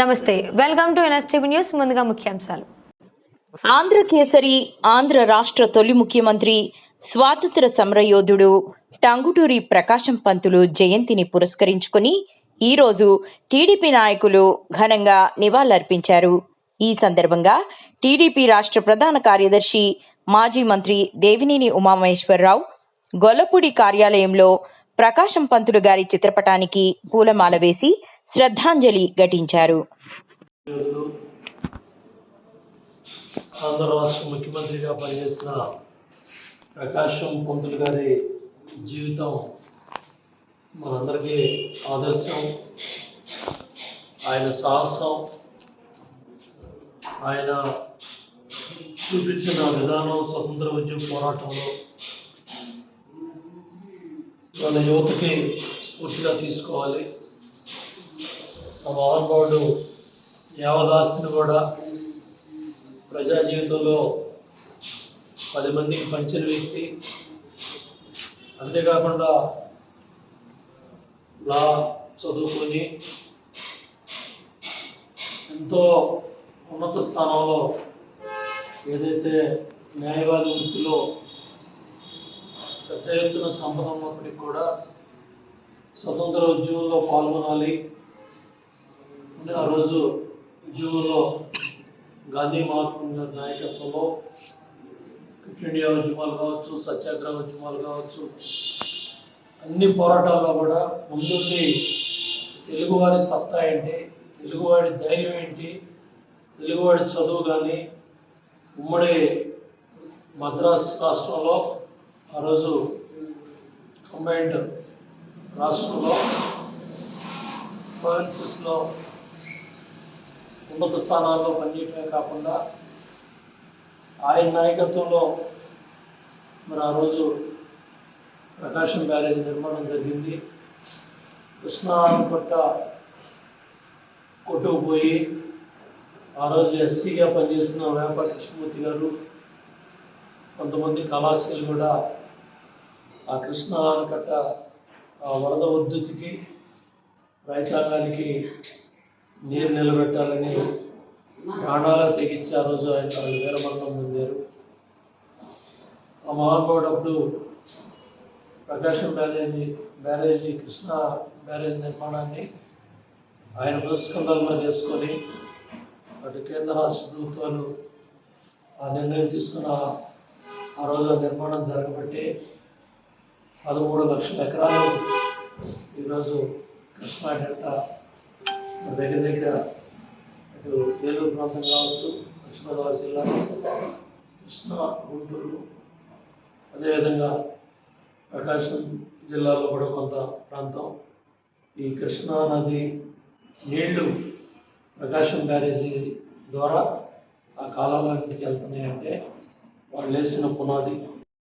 నమస్తే welcome to NSTV news ముందుగా ముఖ్యాంశాలు. ఆంధ్ర కేసరి ఆంధ్ర రాష్ట్ర తొలి ముఖ్యమంత్రి స్వాతంత్ర సమరయోధుడు టంగుటూరి ప్రకాశం పంతులు జయంతిని పురస్కరించుకుని ఈరోజు టీడీపీ నాయకులు ఘనంగా నివాళులర్పించారు. ఈ సందర్భంగా టీడీపీ రాష్ట్ర ప్రధాన కార్యదర్శి మాజీ మంత్రి దేవినేని ఉమామహేశ్వరరావు గొల్లపూడి కార్యాలయంలో ప్రకాశం పంతులు గారి చిత్రపటానికి పూలమాల వేసి శ్రద్ధాంజలి ఘటించారు. ఆంధ్ర రాష్ట్ర ముఖ్యమంత్రిగా పనిచేసిన ప్రకాశం పంతులు గారి జీవితం మనందరికీ ఆదర్శం. ఆయన సాహసం ఆయన చూపించిన విధానం స్వతంత్ర ఉద్యమ పోరాటంలో మన యువతకి స్ఫూర్తిగా తీసుకోవాలి. మా మహానుభావుడు యావదాస్తిని కూడా ప్రజా జీవితంలో పది మందికి పంచిన వ్యక్తి. అంతేకాకుండా లా చదువుకొని ఎంతో ఉన్నత స్థానంలో ఏదైతే న్యాయవాది వృత్తిలో పెద్ద ఎత్తున సంపద ఉన్నప్పటికీ కూడా స్వతంత్ర ఉద్యమంలో పాల్గొనాలి. అంటే ఆ రోజు ఉద్యమంలో గాంధీ మహాత్మా నాయకత్వంలో క్విట్ ఇండియా ఉద్యమాలు కావచ్చు సత్యాగ్రహ ఉద్యమాలు కావచ్చు అన్ని పోరాటాల్లో కూడా ముందుండి తెలుగువారి సత్తా ఏంటి తెలుగువాడి ధైర్యం ఏంటి తెలుగువాడి చదువు కానీ ఉమ్మడి మద్రాస్ రాష్ట్రంలో ఆ రోజు కంబైన్డ్ రాష్ట్రంలో ప్రావిన్సెస్లో ఉన్నత స్థానాల్లో పనిచేయటమే కాకుండా ఆయన నాయకత్వంలో మరి ఆ రోజు ప్రకాశం బ్యారేజ్ నిర్మాణం జరిగింది. కృష్ణా పట్ట కొట్టుకుపోయి ఆ రోజు ఎస్సీగా పనిచేసిన వేప కృష్ణమూర్తి గారు కొంతమంది కళాశీలు కూడా ఆ కృష్ణ ఆనకట్ట ఆ వరద ఉద్ధృతికి రైతాంగానికి నీరు నిలబెట్టాలని ప్రాణాలు తెగించి ఆ రోజు ఆయన వాళ్ళు వీరమరణం పొందారు. ఆ మహానుభావుడు అప్పుడు ప్రకాశం బ్యారేజీ బ్యారేజీ కృష్ణ బ్యారేజ్ నిర్మాణాన్ని ఆయన పురస్కంధాలుగా చేసుకొని అటు కేంద్ర రాష్ట్ర ప్రభుత్వాలు ఆ నిర్ణయం తీసుకున్న ఆ రోజు ఆ నిర్మాణం జరగబట్టి పదమూడు లక్షల ఎకరాలు ఈరోజు కృష్ణా డెల్టా దగ్గర దగ్గర ఇటు ఏలూరు ప్రాంతం కావచ్చు కృష్ణగోదావరి జిల్లా కృష్ణా గుంటూరు అదేవిధంగా ప్రకాశం జిల్లాలో కూడా కొంత ప్రాంతం. ఈ కృష్ణా నది నీళ్ళు ప్రకాశం బ్యారేజీ ద్వారా ఆ కాలాలన్నింటికి వెళ్తున్నాయంటే వాళ్ళు వేసిన పునాది